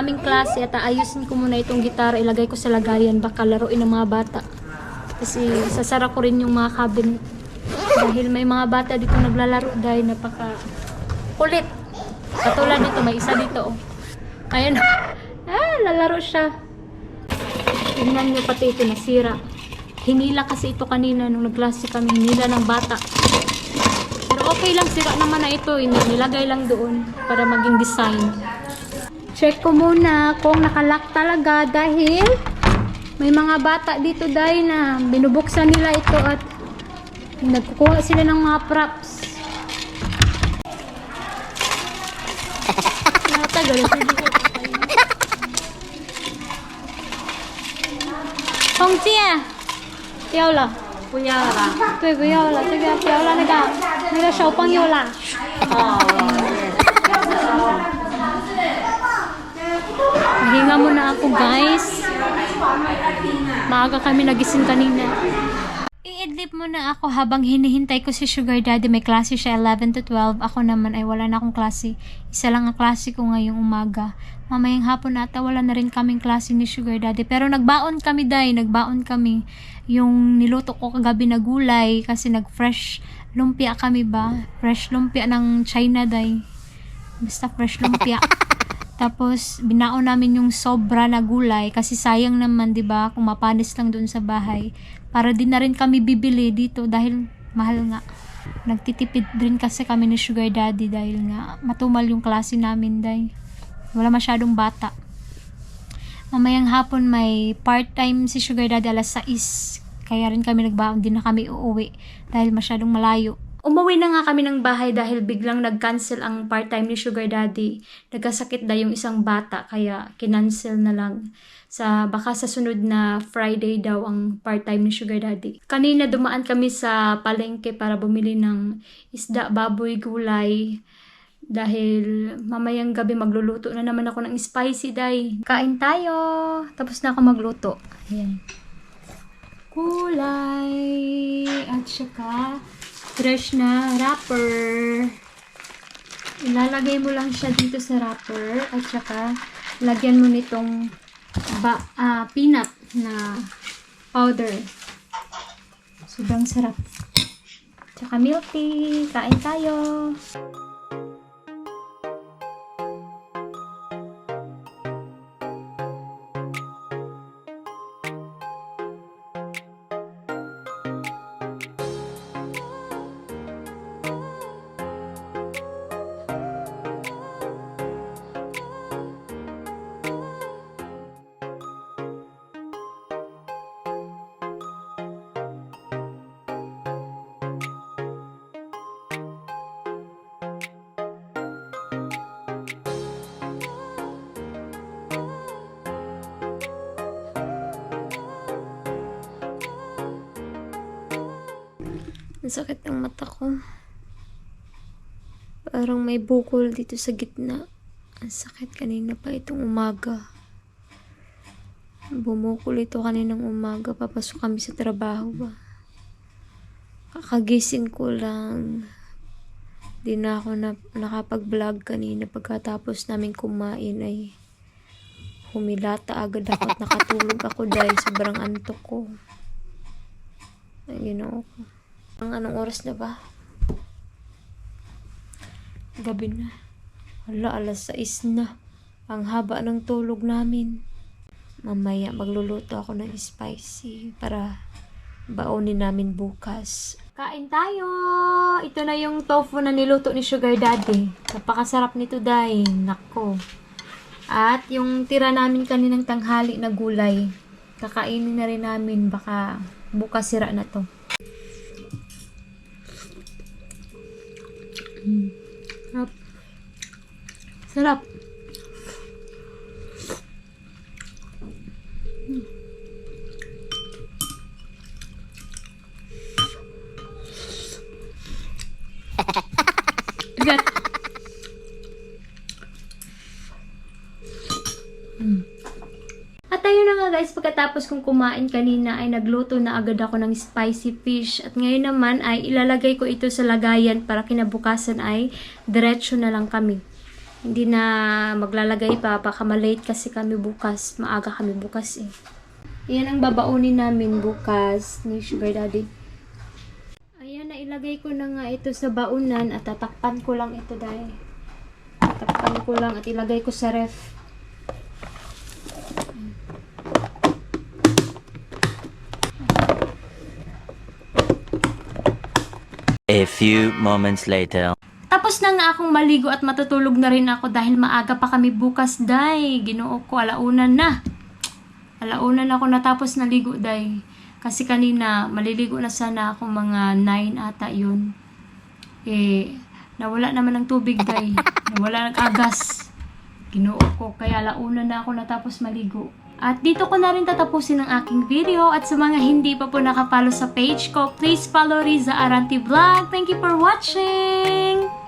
ng aming klase at aayusin ko muna itong gitara. Ilagay ko sa lagayan. Baka laruin ng mga bata. Kasi sasara ko rin yung mga cabinet. Dahil may mga bata dito naglalaro dahil napaka kulit. Katulad nito, may isa dito. Oh. Ayan. Ah, lalaro siya. Tingnan nyo pati ito nasira. Hinila kasi ito kanina nung nagklase kami. Hinila ng bata. Pero okay lang, sira naman na ito. Nilagay lang doon para maging design Check ko muna kung nakalock talaga dahil may mga bata dito dahil na binubuksan nila ito at nagkukuha sila ng mga props. Natagal. Hong Jie, 掉了。不要了吧？对，不要了，这个不要了，那个那个小朋友啦。哦， Nahinga muna ako guys. Maaga kami nagising kanina. I-idlip muna ako habang hinihintay ko si Sugar Daddy. May klase siya 11 to 12. Ako naman ay wala na akong klase. Isa lang ang klase ko ngayong umaga. Mamayang hapon ata wala na rin kaming klase ni Sugar Daddy. Pero nagbaon kami dahil nagbaon kami. Yung niluto ko kagabi na gulay kasi nag-fresh lumpia kami ba? Fresh lumpia ng China dahil. Basta fresh lumpia. Tapos, binaon namin yung sobra na gulay kasi sayang naman, 'di ba kung mapanis lang doon sa bahay. Para din na rin kami bibili dito dahil mahal nga. Nagtitipid rin kasi kami ni Sugar Daddy dahil nga matumal yung klase namin dahil wala masyadong bata. Mamayang hapon may part-time si Sugar Daddy alas 6. Kaya rin kami nagbaon, din na kami uuwi dahil masyadong malayo. Umuwi na nga kami ng bahay dahil biglang nag-cancel ang part-time ni Sugar Daddy. Nagkasakit na yung isang bata kaya kinancel na lang. Sa baka sa sunod na Friday daw ang part-time ni Sugar Daddy. Kanina dumaan kami sa palengke para bumili ng isda, baboy, gulay. Dahil mamayang gabi magluluto na naman ako ng spicy day. Kain tayo! Tapos na ako magluto. Ayan. Kulay! At saka fresh na wrapper. Ilalagay mo lang siya dito sa wrapper at saka lagyan mo nitong ba, ah, peanut na powder. Sobrang sarap. Tsaka milk tea. Kain tayo. Ang sakit ng mata ko. Parang may bukol dito sa gitna. Ang sakit kanina pa itong umaga. Bumukol ito kaninang umaga. Papasok kami sa trabaho ba. Kakagising ko lang. Di na ako na, nakapag-vlog kanina pagkatapos namin kumain ay humilata agad ako at nakatulog ako dahil sobrang antok ko. Ay, ginoo ko. Ang anong oras na ba? Gabi na. Hala, alas 6 na. Ang haba ng tulog namin. Mamaya magluluto ako ng spicy para baonin namin bukas. Kain tayo! Ito na yung tofu na niluto ni Sugar Daddy. Napakasarap nito dahil. Nako. At yung tira namin kaninang tanghali na gulay. Kakainin na rin namin. Baka bukas sira na to. Mm. Sarap. Sarap. At ayun na nga guys, pagkatapos kong kumain kanina ay nagluto na agad ako ng spicy fish. At ngayon naman ay ilalagay ko ito sa lagayan para kinabukasan ay diretso na lang kami. Hindi na maglalagay pa. Baka kasi kami bukas. Maaga kami bukas eh. Yan ang babaunin namin bukas ni Sugar Daddy. Ayan, nailagay ko na nga ito sa baunan at tatakpan ko lang ito dahil. Tatakpan ko lang at ilagay ko sa ref. A few moments later. Tapos na nga akong maligo at matutulog na rin ako dahil maaga pa kami bukas, day. Ginoo ko, alaunan na. Alaunan na ako natapos naligo, day. Kasi kanina, maliligo na sana ako mga 9 ata yun. Eh, nawala naman ng tubig, day. Nawala ng agas. Ginoo ko, kaya alaunan na ako natapos maligo. At dito ko na rin tatapusin ang aking video at sa mga hindi pa po nakapalo sa page ko, please follow Riza Aranti Vlog. Thank you for watching!